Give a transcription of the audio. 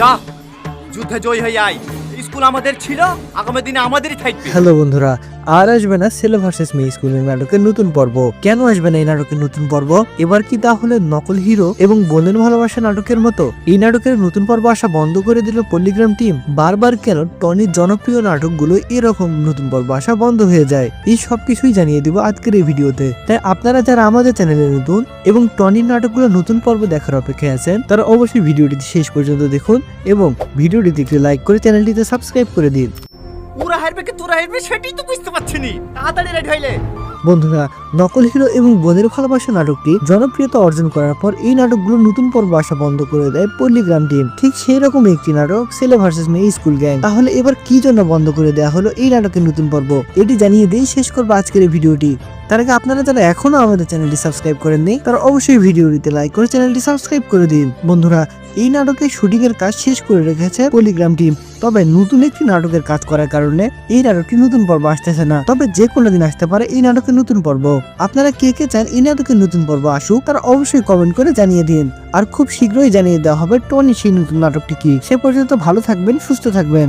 যা যুদ্ধে জয় হয়ে আয়। স্কুল আমাদের ছিল আগামী দিনে আমাদেরই থাকবে। হ্যালো বন্ধুরা আর আসবে না ছেলে ভার্সেস মেয়ে স্কুলের নাটকের নতুন পর্ব। কেন আসবে না এই নাটকের নতুন পর্ব? এবার কি তাহলে নকল হিরো এবং বোনের ভালোবাসা নাটকের মতো? এই নাটকের নতুন পর্ব আসা বন্ধ করে দিল পল্লিগ্রাম টিম বারবার কেন টনির জনপ্রিয় নাটকগুলো এরকম নতুন পর্ব আসা বন্ধ হয়ে যায়? এই সব কিছুই জানিয়ে দিব আজকের এই ভিডিওতে। তাই আপনারা যারা আমাদের চ্যানেলে নতুন এবং টনির নাটকগুলো নতুন পর্ব দেখার অপেক্ষায় আছেন, তারা অবশ্যই ভিডিওটি শেষ পর্যন্ত দেখুন এবং ভিডিওটিতে একটি লাইক করে চ্যানেলটিতে সাবস্ক্রাইব করে দিন। ওরা হারবে কি তোরা হারবে সেটাই তো বুঝতে পারছি নি তাড়াতাড়ি রেডি হইলে। বন্ধুরা, নকল হিরো এবং বনের ভালোবাসা নাটকটি জনপ্রিয়তা অর্জন করার পর এই নাটকগুলো নতুন পর্ব আসা বন্ধ করে দেয় পল্লিগ্রাম টিম। ঠিক সেই রকম একটি নাটক ছেলে ভার্সেস মেয়ে স্কুল গ্যাং তাহলে এবার কি জন্য বন্ধ করে দেওয়া হলো এই নাটকের নতুন পর্ব? এটি জানিয়ে দিয়ে শেষ করব আজকের ভিডিওটি। তার আগে আপনারা যারা এখনও আমাদের চ্যানেলটি সাবস্ক্রাইব করেননি, তারা অবশ্যই ভিডিওটিতে লাইক করে চ্যানেলটি সাবস্ক্রাইব করে দিন। বন্ধুরা, এই নাটকের শুটিং এর কাজ শেষ করে রেখেছে পলিগ্রাম টিম তবে নতুন একটি নাটকের কাজ করার কারণে এই নাটকটি নতুন পর্ব আসতেছে না। তবে যে কোনো দিন আসতে পারে এই নাটকের নতুন পর্ব। আপনারা কে কে চান এই নাটকের নতুন পর্ব আসুক, তারা অবশ্যই কমেন্ট করে জানিয়ে দিন। আর খুব শীঘ্রই জানিয়ে দেওয়া হবে টনি সেই নতুন নাটকটি কি। সে পর্যন্ত ভালো থাকবেন, সুস্থ থাকবেন।